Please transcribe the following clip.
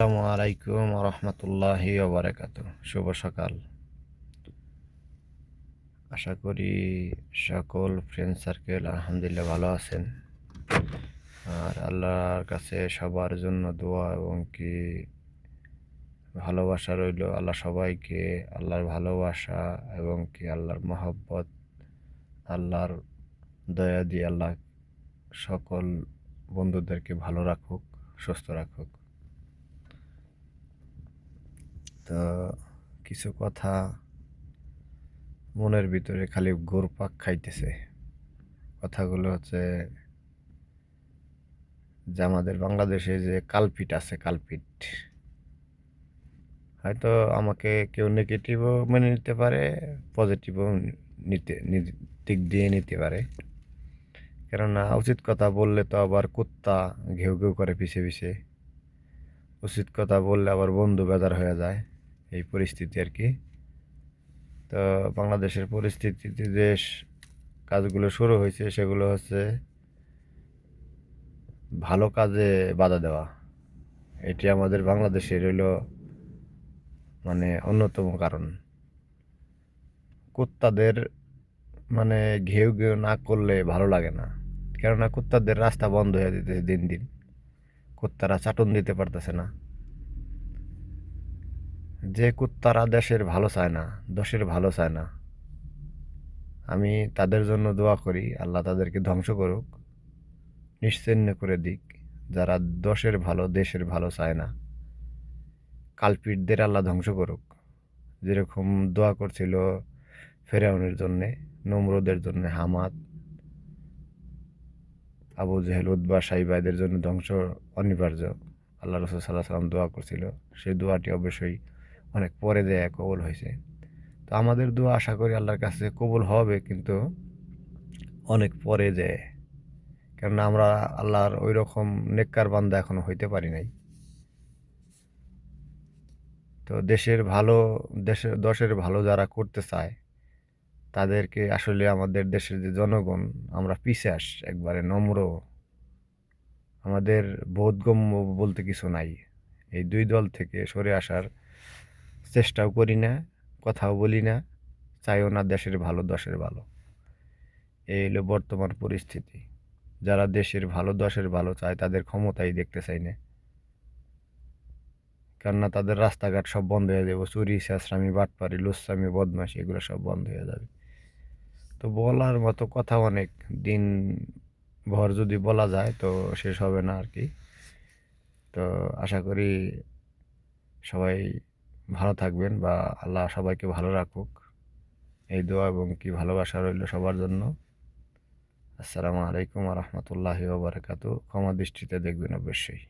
আসসালামু আলাইকুম রহমতুল্লাহি শুভ সকাল। আশা করি সকল ফ্রেন্ড সার্কেল আলহামদুলিল্লাহ ভালো আছেন। আর আল্লাহর কাছে সবার জন্য দোয়া এবং কি ভালোবাসা রইল আল্লাহ সবাইকে, আল্লাহর ভালোবাসা এবং কি আল্লাহর মহব্বত, আল্লাহর দয়া দিয়ে আল্লাহ সকল বন্ধুদেরকে ভালো রাখুক, সুস্থ রাখুক। তো কিছু কথা মনের ভিতরে খালি ঘুরপাক খাইতেছে। কথাগুলো হচ্ছে যে আমাদের বাংলাদেশে যে কালপিট আছে, কালপিট। হয়তো আমাকে কেউ নেগেটিভও মেনে নিতে পারে পজিটিভও নিতে, দিক দিয়ে নিতে পারে। কেননা উচিত কথা বললে তো আবার কুত্তা ঘেউ ঘেউ করে পিছে পিছে। উচিত কথা বললে আবার বন্ধু বেদার হয়ে যায়। এই পরিস্থিতি আর কি। তো বাংলাদেশের পরিস্থিতিতে দেশ কাজগুলো শুরু হয়েছে, সেগুলো হচ্ছে ভালো কাজে বাধা দেওয়া। এটি আমাদের বাংলাদেশের হইল মানে অন্যতম কারণ। কুত্তাদের মানে ঘেউ ঘেউ না করলে ভালো লাগে না, কেননা কুত্তাদের রাস্তা বন্ধ হয়ে যেতেছে দিন দিন। কুত্তারা চাটন দিতে পারতেছে না। যে কুত্তারা দেশের ভালো চায় না দশের ভালো চায় না। আমি তাদের জন্য দোয়া করি, আল্লাহ তাদেরকে ধ্বংস করুক, নিশ্চিন্ন করে দিক, যারা দশের ভালো, দেশের ভালো চায় না। কালপিটদের আল্লাহ ধ্বংস করুক। যেরকম দোয়া করছিল ফেরাউনের জন্যে, নমরুদের জন্য, হামাদ, আবু জেহেল উদ্বা সাইবাইদের জন্য ধ্বংস অনিবার্য। আল্লাহ রসুল সাল্লাহ সাল্লাম দোয়া করছিল। সেই দোয়াটি অবশ্যই অনেক পরে দেয় কবল হয়েছে। তো আমাদের দোয়া আশা করি আল্লাহর কাছে কবুল হবে, কিন্তু অনেক পরে দেয়। কেননা আমরা আল্লাহর ওই রকম নেককার বান্দা এখনও হইতে পারি নাই। তো দেশের ভালো, দেশের, দশের ভালো যারা করতে চায়, তাদেরকে আসলে আমাদের দেশের যে জনগণ, আমরা পিছে আস, একবারে নম্র। আমাদের বোধগম্য বলতে কিছু নাই। এই দুই দল থেকে সরে আসার চেষ্টাও করি না, কথাও বলি না, চাইও না দেশের ভালো, দশের ভালো। এই হলো বর্তমান পরিস্থিতি। যারা দেশের ভালো, দশের ভালো চায়, তাদের ক্ষমতাই দেখতে চাই না। কেননা তাদের রাস্তাঘাট সব বন্ধ হয়ে যাবে চুরি শেষরামি বাটপারি লুসামি বদমাশি, এগুলো সব বন্ধ হয়ে যাবে। তো বলার মতো কথা অনেক। দিন ভর যদি বলা যায় তো শেষ হবে না আর কি। তো আশা করি সবাই ভালো থাকবেন বা আল্লাহ সবাইকে ভালো রাখুক। এই দোয়া এবং কি ভালোবাসা রইল সবার জন্য। আসসালামু আলাইকুম রহমতুল্লাহি ওবরাকাতু ক্ষমা দৃষ্টিতে দেখবেন অবশ্যই।